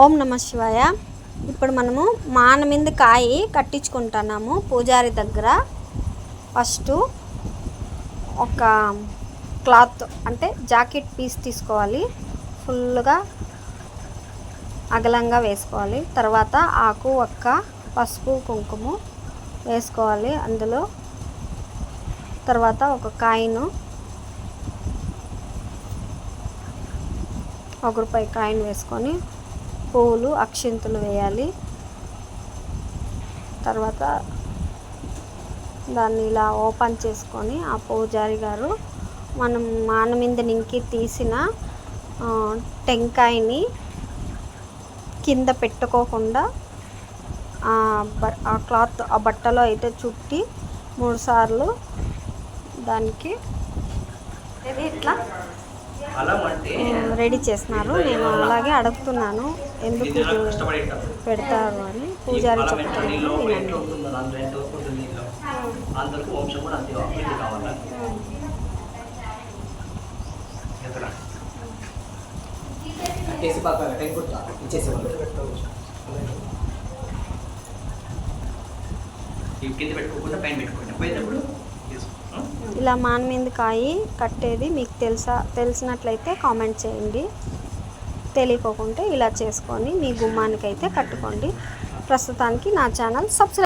ఓం నమ శివాయ. ఇప్పుడు మనము మాన మీద కాయి కట్టించుకుంటున్నాము పూజారి దగ్గర. ఫస్ట్ ఒక క్లాత్ అంటే జాకెట్ పీస్ తీసుకోవాలి. ఫుల్గా అగలంగా వేసుకోవాలి. తర్వాత ఆకు ఒక్క పసుపు కుంకుమ వేసుకోవాలి అందులో. తర్వాత ఒక కాయిను ఒక రూపాయి కాయిన్ వేసుకొని పువ్వులు అక్షింతలు వేయాలి. తర్వాత దాన్ని ఇలా ఓపెన్ చేసుకొని ఆ పూజారి గారు మనం మాన మీద నింకి తీసిన టెంకాయని కింద పెట్టుకోకుండా ఆ బ- ఆ క్లాత్ ఆ బట్టలో అయితే చుట్టి మూడుసార్లు దానికి ఇది ఇట్లా? రెడీ చేస్తున్నారు. నేను అలాగే అడుగుతున్నాను. ఎందుకు. పెడతారు అని పూజారి కింద పెట్టుకోకుండా పైన పెట్టుకోండి. పోయేటప్పుడు తీసుకో. ఇలా మానమింది కాయి కట్టేది మీకు తెలుసా? తెలిసినట్లయితే కామెంట్ చేయండి. తెలియకోకుంటే ఇలా చేసుకొని మీ గుమ్మానికైతే కట్టుకోండి. ప్రస్తుతానికి నా ఛానల్ సబ్స్క్రైబ్